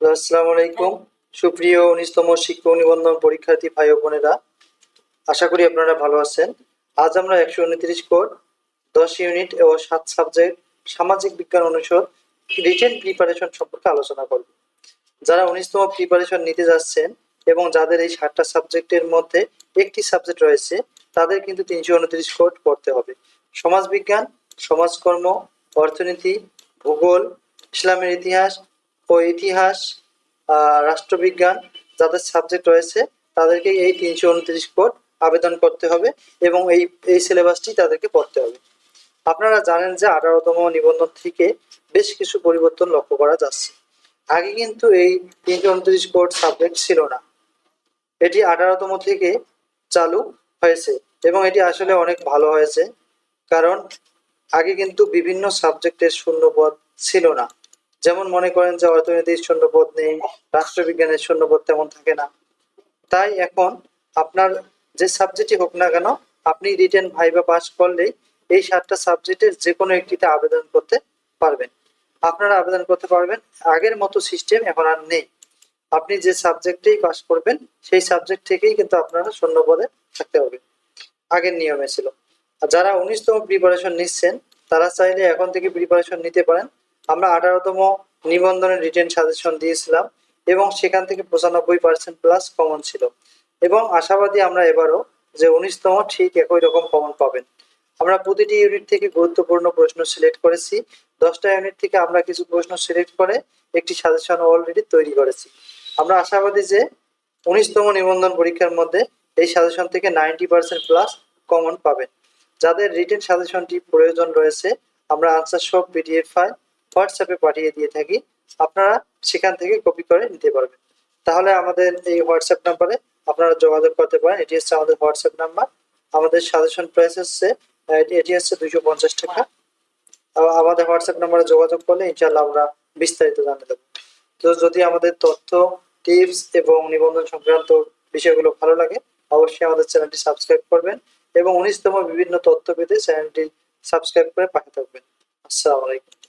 আসসালামু আলাইকুম সুপ্রিয় উনিশতম শিক্ষক নিবন্ধন পরীক্ষার্থী ভাই বোনেরা, আশা করি আপনারা ভালো আছেন। আজ আমরা একশো উনত্রিশ কোড, দশ ইউনিট ও সাত সাবজেক্ট সামাজিক বিজ্ঞান অনুষদ রিটেন প্রিপারেশন সম্পর্কে আলোচনা করব। যারা উনিশতম প্রিপারেশন নিতে যাচ্ছেন এবং যাদের এই সাতটা সাবজেক্টের মধ্যে একটি সাবজেক্ট রয়েছে, তাদের কিন্তু তিনশো উনত্রিশ কোড পড়তে হবে। সমাজবিজ্ঞান, সমাজকর্ম, অর্থনীতি, ভূগোল, ইসলামের ইতিহাস ও ইতিহাস রাষ্ট্রবিজ্ঞান যাদের সাবজেক্ট রয়েছে, তাদেরকে এই তিনশো উনত্রিশ কোড আবেদন করতে হবে এবং এই এই সিলেবাসটি তাদেরকে পড়তে হবে। আপনারা জানেন যে আঠারোতম নিবন্ধন থেকে বেশ কিছু পরিবর্তন লক্ষ্য করা যাচ্ছে। আগে কিন্তু এই তিনশো উনত্রিশ কোড সাবজেক্ট ছিল না। এটি আঠারোতম থেকে চালু হয়েছে এবং এটি আসলে অনেক ভালো হয়েছে। কারণ আগে কিন্তু বিভিন্ন সাবজেক্টের শূন্যপদ ছিল না। যেমন মনে করেন যে অর্থনীতির শূন্যপদ নেই, রাষ্ট্রবিজ্ঞানের শূন্যপদ তেমন থাকে না। তাই এখন আপনার যে সাবজেক্টই হোক না কেন, আপনি রিটেন ভাইবা পাস করলেই এই সাতটা সাবজেক্টের যে কোনো একটিতে আবেদন করতে পারবেন। আপনারা আবেদন করতে পারবেন। আগের মতো সিস্টেম এখন আর নেই। আপনি যে সাবজেক্টেই পাস করবেন, সেই সাবজেক্ট থেকেই কিন্তু আপনারা শূন্য পদে থাকতে হবে আগের নিয়মে ছিল। যারা উনিশতম প্রিপারেশন নিচ্ছেন, তারা চাইলে এখন থেকে প্রিপারেশন নিতে পারেন। আমরা আঠারোতম নিবন্ধনের রিটেন সাজেশন দিয়েছিলাম এবং সেখান থেকে পঁচানব্বই পার্সেন্ট প্লাস কমন ছিল। এবং আশাবাদী আমরা এবারও যে উনিশতম ঠিক একই রকম কমন পাবেন। আমরা প্রতিটি ইউনিট থেকে গুরুত্বপূর্ণ প্রশ্ন সিলেক্ট করেছি। দশটা ইউনিট থেকে আমরা কিছু প্রশ্ন সিলেক্ট করে একটি সাজেশন অলরেডি তৈরি করেছি। আমরা আশাবাদী যে উনিশতম নিবন্ধন পরীক্ষার মধ্যে এই সাজেশন থেকে নাইনটি পার্সেন্ট প্লাস কমন পাবেন। যাদের রিটেন সাজেশনটি প্রয়োজন রয়েছে, আমরা আনসার সব পিডিএফ ফাইল হোয়াটসঅ্যাপে পাঠিয়ে দিয়ে থাকি। আপনারা সেখান থেকে কপি করে নিতে পারবেন। তাহলে আমাদের এই হোয়াটসঅ্যাপ নাম্বারে আপনারা যোগাযোগ করতে পারেন। এটি হচ্ছে আমাদের হোয়াটসঅ্যাপ নাম্বার আমাদের সাজেশন প্রাইস হচ্ছে এটি- হচ্ছে দুইশো পঞ্চাশ টাকা। আমাদের হোয়াটসঅ্যাপ নাম্বারে যোগাযোগ করলে ইনশাল্লাহ আমরা বিস্তারিত জানিয়ে দেবো তো যদি আমাদের তথ্য টিপস এবং নিবন্ধন সংক্রান্ত বিষয়গুলো ভালো লাগে, অবশ্যই আমাদের চ্যানেলটি সাবস্ক্রাইব করবেন এবং উনিশতম বিভিন্ন তথ্য পেতে চ্যানেলটি সাবস্ক্রাইব করে পাঠিয়ে থাকবেন। আসসালামু আলাইকুম।